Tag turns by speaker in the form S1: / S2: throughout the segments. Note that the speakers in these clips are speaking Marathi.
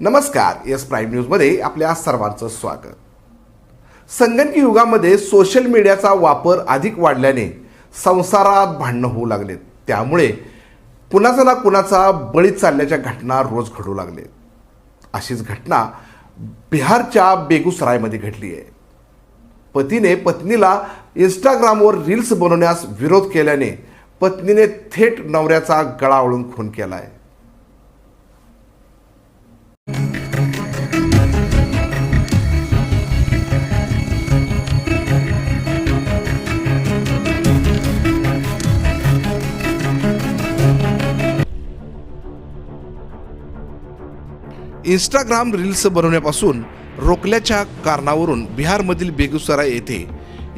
S1: नमस्कार एस प्राईम न्यूजमध्ये आपल्या सर्वांचं स्वागत. संगणकी युगामध्ये सोशल मीडियाचा वापर अधिक वाढल्याने संसारात भांडणं होऊ लागलेत. त्यामुळे कुणाचा ना कुणाचा बळी चालल्याच्या घटना रोज घडू लागले अशीच घटना बिहारच्या बेगुसरायमध्ये घडली आहे. पतीने पत्नीला इंस्टाग्रामवर रील्स बनवण्यास विरोध केल्याने पत्नीने थेट नवऱ्याचा गळा वळून खून केला आहे इंस्टाग्राम रील्स बनवण्यापासून रोखल्याच्या कारणावरून बिहारमधील बेगुसराय येथे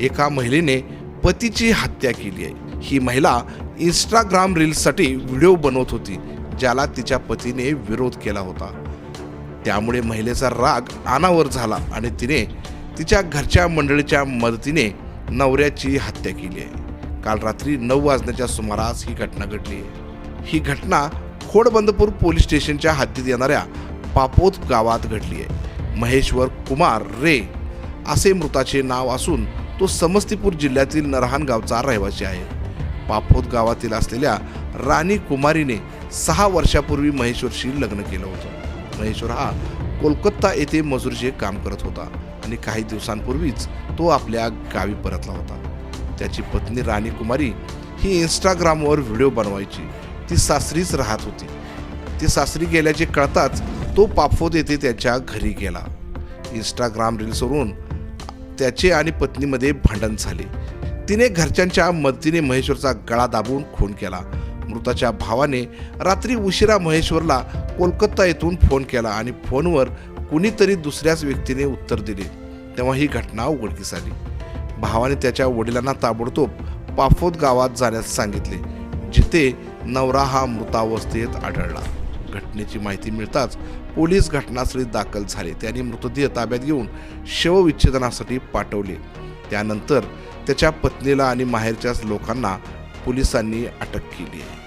S1: एका महिलेने पतीची हत्या केली आहे. ही महिला इंस्टाग्राम रील्ससाठी व्हिडिओ बनवत होती ज्याला तिच्या पतीने विरोध केला होता. त्यामुळे महिलेचा राग अनावर झाला आणि तिने तिच्या घरच्या मंडळीच्या मदतीने नवऱ्याची हत्या केली आहे. काल रात्री नऊ वाजण्याच्या सुमारास ही घटना घडली आहे. ही घटना खोडबंदपूर पोलीस स्टेशनच्या हद्दीत येणाऱ्या पापोत गावात घडली आहे महेश्वर कुमार रे असे मृताचे नाव असून तो समस्तीपूर जिल्ह्यातील नरहान गावचा रहिवासी आहे. पापोत गावातील असलेल्या राणी कुमारीने सहा वर्षापूर्वी महेश्वरशी लग्न केलं होतं. महेश्वर हा कोलकाता येथे मजुरीचे काम करत होता आणि काही दिवसांपूर्वीच तो आपल्या गावी परतला होता. त्याची पत्नी राणी कुमारी ही इंस्टाग्रामवर व्हिडिओ बनवायची. ती सासरीच राहत होती. ती सासरी गेल्याचे कळताच तो पाफोद येथे त्याच्या घरी गेला. इंस्टाग्राम रील्सवरून त्याचे आणि पत्नीमध्ये भांडण झाले. तिने घरच्यांच्या मदतीने महेश्वरचा गळा दाबून खून केला. मृताच्या भावाने रात्री उशिरा महेश्वरला कोलकाता येथून फोन केला आणि फोनवर कुणीतरी दुसऱ्याच व्यक्तीने उत्तर दिले. तेव्हा ही घटना उघडकीस आली. भावाने त्याच्या वडिलांना ताबडतोब पाफोद गावात जाण्यास सांगितले जिथे नवरा हा मृतावस्थेत आढळला. घटनेची माहिती मिळताच पोलीस घटनास्थळी दाखल झाले. त्यांनी मृतदेह ताब्यात घेऊन शवविच्छेदनासाठी पाठवले. त्यानंतर त्याच्या पत्नीला आणि माहेरच्याच लोकांना पोलिसांनी अटक केली. आहे